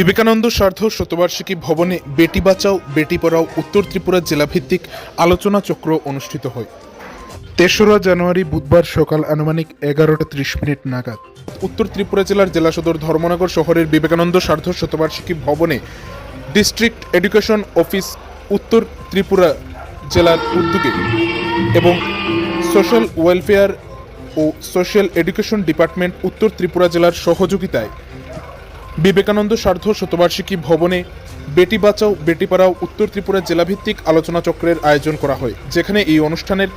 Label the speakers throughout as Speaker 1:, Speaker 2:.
Speaker 1: বিবেকানন্দ সার্ধ শতবার্ষিকী ভবনে বেটি বাঁচাও, বেটি পড়াও উত্তর ত্রিপুরা জেলাভিত্তিক আলোচনা চক্র অনুষ্ঠিত হয়। তেসরা জানুয়ারি বুধবার সকাল আনুমানিক এগারোটা ত্রিশ মিনিট নাগাদ। উত্তর ত্রিপুরা জেলার জেলা সদর ধর্মনগর শহরের বিবেকানন্দ সার্ধ শতবার্ষিকী ভবনে ডিস্ট্রিক্ট এডুকেশন অফিস উত্তর ত্রিপুরা জেলার উদ্যোগে এবং সোশ্যাল ওয়েলফেয়ার ও সোশ্যাল এডুকেশন ডিপার্টমেন্ট উত্তর ত্রিপুরা জেলার সহযোগিতায় বিবেকানন্দ সার্ধ শতবার্ষিকী ভবনে বেটি বাঁচাও, বেটি পড়াও উত্তর ত্রিপুরা জেলাভিত্তিক আলোচনা চক্রের আয়োজন করা হয়, যেখানে এই অনুষ্ঠানের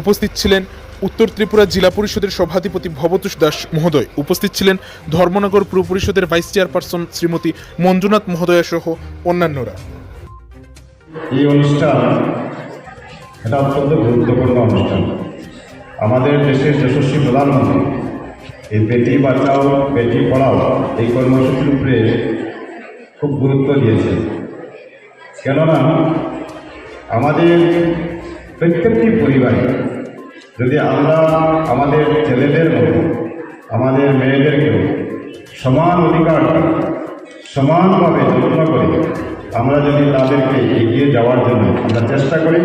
Speaker 1: উপস্থিত ছিলেন উত্তর ত্রিপুরা জেলা পরিষদের সভাধিপতি ভবতোষ দাস মহোদয়, উপস্থিত ছিলেন ধর্মনগর পুর পরিষদের ভাইস চেয়ারপারসন শ্রীমতী মঞ্জুনাথ মহোদয়া সহ অন্যান্যরা।
Speaker 2: এই অনুষ্ঠান এটা অত্যন্ত গুরুত্বপূর্ণ অনুষ্ঠান। আমাদের দেশের যশস্বী প্রধানমন্ত্রী এই বেটি বাঁচাও, বেটি পড়াও, এই কর্মসূচির উপরে খুব গুরুত্ব দিয়েছে। কেননা, আমাদের প্রত্যেকটি পরিবারে যদি আমরা আমাদের ছেলেদের মতো, আমাদের মেয়েদেরকেও সমান অধিকার, সমানভাবে যত্ন করি আমরা যদি তাদেরকে এগিয়ে যাওয়ার জন্য আমরা চেষ্টা করি,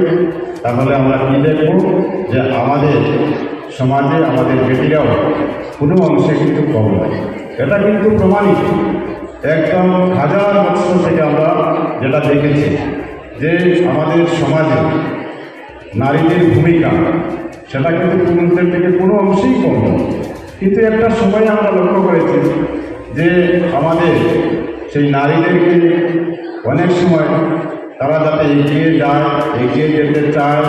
Speaker 2: তাহলে আমরা কী দেখব যে আমাদের সমাজে আমাদের বেটিরাও কোনো অংশে কিন্তু কম নয় এটা কিন্তু প্রমাণিত একদম হাজার বছর থেকে আমরা যেটা দেখেছি যে আমাদের সমাজে নারীদের ভূমিকা, সেটা কিন্তু পুরুষদের থেকে কোনো অংশেই কম নয়। কিন্তু একটা সময় আমরা লক্ষ্য করেছি যে আমাদের সেই নারীদেরকে অনেক সময় তারা যাতে এগিয়ে যায়, এগিয়ে যেতে চায়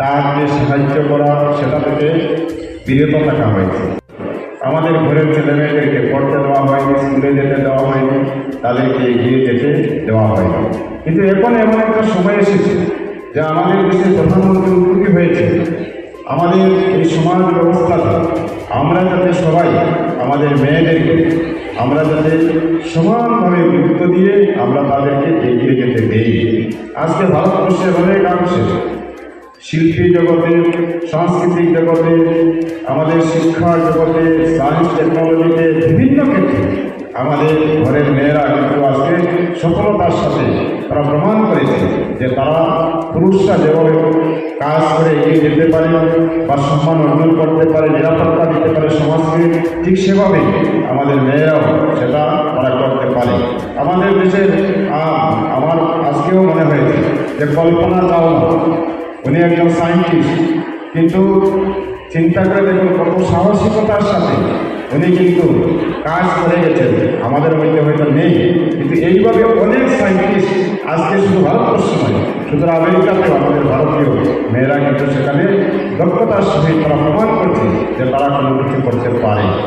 Speaker 2: যে সাহায্য করা, সেটা থেকে বিরত থাকা হয়েছে। আমাদের ঘরের ছেলেমেয়েদেরকে পড়তে দেওয়া হয়নি, স্কুলে যেতে দেওয়া হয়নি, তাদেরকে এগিয়ে যেতে দেওয়া হয়নি। কিন্তু এখন এমন একটা সময় এসেছে, যে আমাদের দেশে প্রধানমন্ত্রী উন্নতি হয়েছে। আমাদের এই সমাজ ব্যবস্থাতে আমরা যাতে সবাই, আমাদের মেয়েদেরকে, আমরা যাতে সমানভাবে গুরুত্ব দিয়ে আমরা তাদেরকে এগিয়ে যেতে দেই। আজকে ভারতবর্ষের অনেক অংশে শিল্পী জগতে, সাংস্কৃতিক জগতে, আমাদের শিক্ষা জগতে সায়েন্স টেকনোলজিতে বিভিন্ন ক্ষেত্রে আমাদের ঘরের মেয়েরা কিন্তু আজকে সফলতার সাথে তারা প্রমাণ করেছে যে তারা পুরুষরা যেভাবে কাজ করে এগিয়ে যেতে পারে বা সম্মান অর্জন করতে পারে, নিরাপত্তা দিতে পারে সমাজকে, ঠিক সেভাবেই আমাদের মেয়েরাও সেটা তারা করতে পারে। আমাদের দেশের আমার আজকেও মনে হয়েছে যে কল্পনা উনি একজন সায়েন্টিস্ট কিন্তু চিন্তা করে দেখুন কত সাহসিকতার সাথে উনি কিন্তু কাজ করে গেছেন। আমাদের মধ্যে হয়তো নেই, কিন্তু এইভাবে অনেক সায়েন্টিস্ট আজকে শুধু ভারতবর্ষ নয়, শুধু আমেরিকাতেও আমাদের ভারতীয় মেয়েরা কিন্তু সেখানে দক্ষতার সহিত তারা প্রমাণ করছে যে তারা কোনো কিছু করতে পারে।